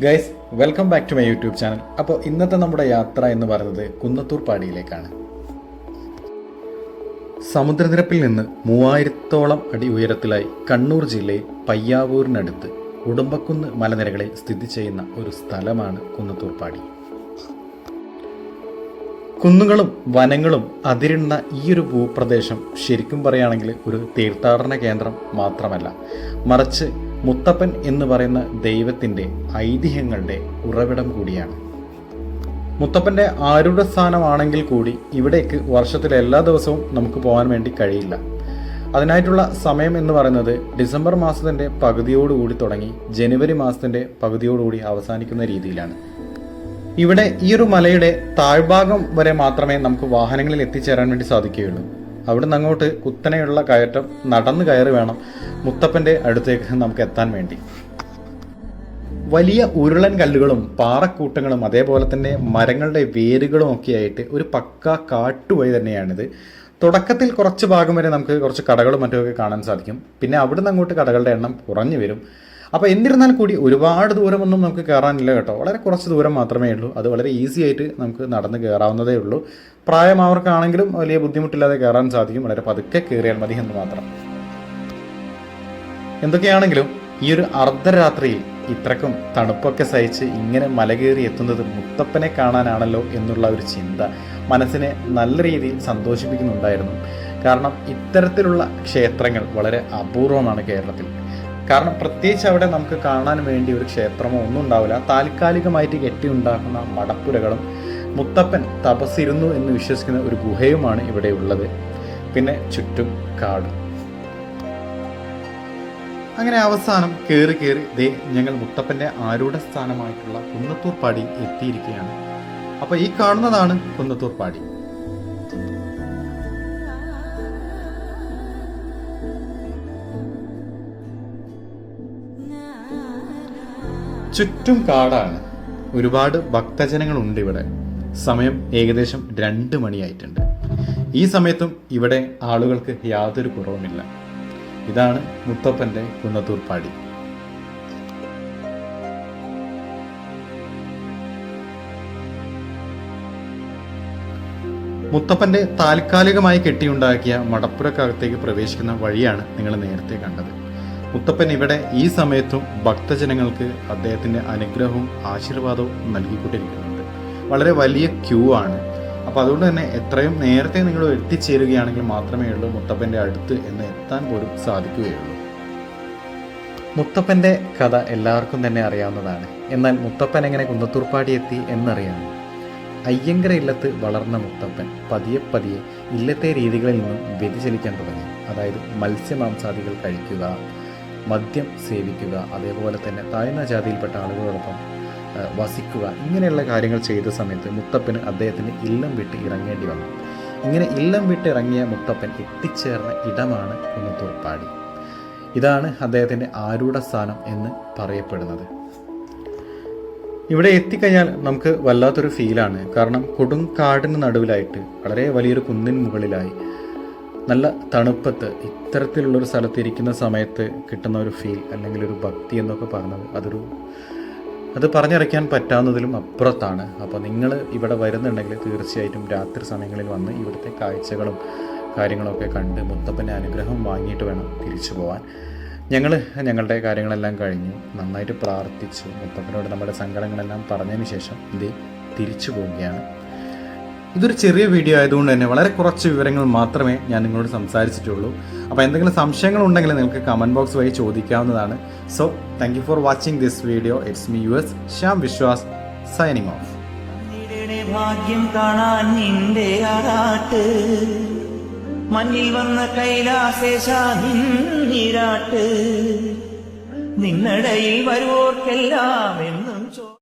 Guys welcome back to my YouTube channel അപ്പോൾ ഇന്നത്തെ നമ്മുടെ യാത്ര എന്ന് പറയുന്നത് കുന്നത്തൂർ പാടിയിലേക്കാണ്. സമുദ്രനിരപ്പിൽ നിന്ന് മൂവായിരത്തോളം അടി ഉയരത്തിലായി കണ്ണൂർ ജില്ലയിൽ പയ്യാവൂരിനടുത്ത് ഉടുമ്പക്കുന്ന് മലനിരകളിൽ സ്ഥിതി ചെയ്യുന്ന ഒരു സ്ഥലമാണ് കുന്നത്തൂർ പാടി. കുന്നുകളും വനങ്ങളും അതിരുന്ന ഈ ഒരു ഭൂപ്രദേശം ശരിക്കും പറയുകയാണെങ്കിൽ ഒരു തീർത്ഥാടന കേന്ദ്രം മാത്രമല്ല. മറിച്ച് മുത്തപ്പൻ എന്ന് പറയുന്ന ദൈവത്തിന്റെ ഐതിഹ്യങ്ങളുടെ ഉറവിടം കൂടിയാണ്. മുത്തപ്പന്റെ ആരുടെ സ്ഥാനമാണെങ്കിൽ കൂടി ഇവിടേക്ക് വർഷത്തിലെ എല്ലാ ദിവസവും നമുക്ക് പോകാൻ വേണ്ടി കഴിയില്ല. അതിനായിട്ടുള്ള സമയം എന്ന് പറയുന്നത് ഡിസംബർ മാസത്തിന്റെ പകുതിയോടുകൂടി തുടങ്ങി ജനുവരി മാസത്തിന്റെ പകുതിയോടുകൂടി അവസാനിക്കുന്ന രീതിയിലാണ്. ഇവിടെ ഈ ഒരു മലയുടെ താഴ്ഭാഗം വരെ മാത്രമേ നമുക്ക് വാഹനങ്ങളിൽ എത്തിച്ചേരാൻ വേണ്ടി സാധിക്കുകയുള്ളൂ. അവിടെ നിന്ന് അങ്ങോട്ട് കുത്തനെയുള്ള കയറ്റം നടന്നു കയറി വേണം മുത്തപ്പന്റെ അടുത്തേക്ക് നമുക്ക് എത്താൻ വേണ്ടി. വലിയ ഉരുളൻ കല്ലുകളും പാറക്കൂട്ടങ്ങളും അതേപോലെ തന്നെ മരങ്ങളുടെ വേരുകളും ഒക്കെ ആയിട്ട് ഒരു പക്ക കാട്ടുവഴി തന്നെയാണിത്. തുടക്കത്തിൽ കുറച്ച് ഭാഗം വരെ നമുക്ക് കുറച്ച് കടകളും മറ്റുമൊക്കെ കാണാൻ സാധിക്കും. പിന്നെ അവിടുന്ന് അങ്ങോട്ട് കടകളുടെ എണ്ണം കുറഞ്ഞു വരും. അപ്പോൾ എന്നിരുന്നാൽ കൂടി ഒരുപാട് ദൂരമൊന്നും നമുക്ക് കയറാനില്ല കേട്ടോ. വളരെ കുറച്ച് ദൂരം മാത്രമേ ഉള്ളൂ. അത് വളരെ ഈസി ആയിട്ട് നമുക്ക് നടന്ന് കയറാവുന്നതേ ഉള്ളൂ. പ്രായമായവർക്കാണെങ്കിലും വലിയ ബുദ്ധിമുട്ടില്ലാതെ കയറാൻ സാധിക്കും. വളരെ പതുക്കെ കയറിയാൽ മതി എന്ന് മാത്രം. എന്തൊക്കെയാണെങ്കിലും ഈ ഒരു അർദ്ധരാത്രിയിൽ ഇത്രക്കും തണുപ്പൊക്കെ സഹിച്ച് ഇങ്ങനെ മല കയറി എത്തുന്നത് മുത്തപ്പനെ കാണാനാണല്ലോ എന്നുള്ള ഒരു ചിന്ത മനസ്സിനെ നല്ല രീതിയിൽ സന്തോഷിപ്പിക്കുന്നുണ്ടായിരുന്നു. കാരണം ഇത്തരത്തിലുള്ള ക്ഷേത്രങ്ങൾ വളരെ അപൂർവമാണ് കേരളത്തിൽ. കാരണം പ്രത്യേകിച്ച് അവിടെ നമുക്ക് കാണാൻ വേണ്ടി ഒരു ക്ഷേത്രമോ ഒന്നും ഉണ്ടാവില്ല. താൽക്കാലികമായിട്ട് കെട്ടിയുണ്ടാക്കുന്ന മടപ്പുരകളും മുത്തപ്പൻ തപസ്സിരുന്നു എന്ന് വിശ്വസിക്കുന്ന ഒരു ഗുഹയുമാണ് ഇവിടെ ഉള്ളത്. പിന്നെ ചുറ്റും കാടും. അങ്ങനെ അവസാനം കയറി കയറി ദേ ഞങ്ങൾ മുത്തപ്പന്റെ ആരൂഢ സ്ഥാനമായിട്ടുള്ള കുന്നത്തൂർ പാടി എത്തിയിരിക്കുകയാണ്. അപ്പോൾ ഈ കാണുന്നതാണ് കുന്നത്തൂർ പാടി. ചുറ്റും കാടാണ്. ഒരുപാട് ഭക്തജനങ്ങളുണ്ട് ഇവിടെ. സമയം ഏകദേശം രണ്ട് മണിയായിട്ടുണ്ട്. ഈ സമയത്തും ഇവിടെ ആളുകൾക്ക് യാതൊരു കുറവുമില്ല. ഇതാണ് മുത്തപ്പന്റെ കുന്നത്തൂർ പാടി. മുത്തപ്പന്റെ താൽക്കാലികമായി കെട്ടിയുണ്ടാക്കിയ മടപ്പുരക്കകത്തേക്ക് പ്രവേശിക്കുന്ന വഴിയാണ് നിങ്ങൾ നേരത്തെ കണ്ടത്. മുത്തപ്പൻ ഇവിടെ ഈ സമയത്തും ഭക്തജനങ്ങൾക്ക് അദ്ദേഹത്തിന്റെ അനുഗ്രഹവും ആശീർവാദവും നൽകിക്കൊണ്ടിരിക്കുന്നുണ്ട്. വളരെ വലിയ ക്യൂ ആണ്. അപ്പോൾ അതുകൊണ്ട് തന്നെ എത്രയും നേരത്തെ നിങ്ങൾ എത്തിച്ചേരുകയാണെങ്കിൽ മാത്രമേ ഉള്ളൂ മുത്തപ്പന്റെ അടുത്ത് എന്ന് എത്താൻ പോലും സാധിക്കുകയുള്ളൂ. മുത്തപ്പന്റെ കഥ എല്ലാവർക്കും തന്നെ അറിയാവുന്നതാണ്. എന്നാൽ മുത്തപ്പൻ എങ്ങനെ കുന്നത്തൂർപ്പാടി എത്തി എന്നറിയാമോ? അയ്യങ്കര ഇല്ലത്ത് വളർന്ന മുത്തപ്പൻ പതിയെ പതിയെ ഇല്ലത്തെ രീതികളിൽ നിന്നും വ്യതിചലിക്കാൻ തുടങ്ങി. അതായത് മത്സ്യമാംസാദികൾ കഴിക്കുക മദ്യം സേവിക്കുക അതേപോലെ തന്നെ താഴ്ന്ന ജാതിയിൽപ്പെട്ട ആളുകളോടൊപ്പം വസിക്കുക ഇങ്ങനെയുള്ള കാര്യങ്ങൾ ചെയ്ത സമയത്ത് മുത്തപ്പന് അദ്ദേഹത്തിന് ഇല്ലം വിട്ട് ഇറങ്ങേണ്ടി വന്നു. ഇങ്ങനെ ഇല്ലം വിട്ട് ഇറങ്ങിയ മുത്തപ്പൻ എത്തിച്ചേർന്ന ഇടമാണ് കുന്നത്തൂർപ്പാടി ഇതാണ് അദ്ദേഹത്തിന്റെ ആരൂഢ സ്ഥാനം എന്ന് പറയപ്പെടുന്നത്. ഇവിടെ എത്തിക്കഴിഞ്ഞാൽ നമുക്ക് വല്ലാത്തൊരു ഫീലാണ് കാരണം കൊടുങ്കാടിന് നടുവിലായിട്ട് വളരെ വലിയൊരു കുന്നിൻ മുകളിലായി നല്ല തണുപ്പത്ത് ഇത്തരത്തിലുള്ളൊരു സ്ഥലത്ത് ഇരിക്കുന്ന സമയത്ത് കിട്ടുന്ന ഒരു ഫീൽ അല്ലെങ്കിൽ ഒരു ഭക്തി എന്നൊക്കെ പറഞ്ഞത് അതൊരു അത് പറഞ്ഞറിയിക്കാൻ പറ്റാവുന്നതിലും അപ്പുറത്താണ്. അപ്പോൾ നിങ്ങൾ ഇവിടെ വരുന്നുണ്ടെങ്കിൽ തീർച്ചയായിട്ടും രാത്രി സമയങ്ങളിൽ വന്ന് ഇവിടുത്തെ കാഴ്ചകളും കാര്യങ്ങളൊക്കെ കണ്ട് മുത്തപ്പന്റെ അനുഗ്രഹം വാങ്ങിയിട്ട് വേണം തിരിച്ചു പോകാൻ ഞങ്ങൾ ഞങ്ങളുടെ കാര്യങ്ങളെല്ലാം കഴിഞ്ഞു നന്നായിട്ട് പ്രാർത്ഥിച്ചു. മുത്തപ്പനോട് നമ്മുടെ സങ്കടങ്ങളെല്ലാം പറഞ്ഞതിന് ശേഷം ഇത് തിരിച്ചു പോവുകയാണ്. ഇതൊരു ചെറിയ വീഡിയോ ആയതുകൊണ്ട് തന്നെ വളരെ കുറച്ച് വിവരങ്ങൾ മാത്രമേ ഞാൻ നിങ്ങളോട് സംസാരിച്ചിട്ടുള്ളൂ. അപ്പോൾ എന്തെങ്കിലും സംശയങ്ങൾ ഉണ്ടെങ്കിൽ നിങ്ങൾക്ക് കമന്റ് ബോക്സ് വഴി ചോദിക്കാവുന്നതാണ്. So thank you for watching this video it's me U S Shyam Vishwas signing off ഭാഗ്യം കാണാൻ നിന്റെ ആറാട്ട് മഞ്ഞിൽ വന്ന കൈലാസേശ നിന്നിരാട്ട് നിന്നടയിൽ വരുവോർക്കെല്ലാം എൻ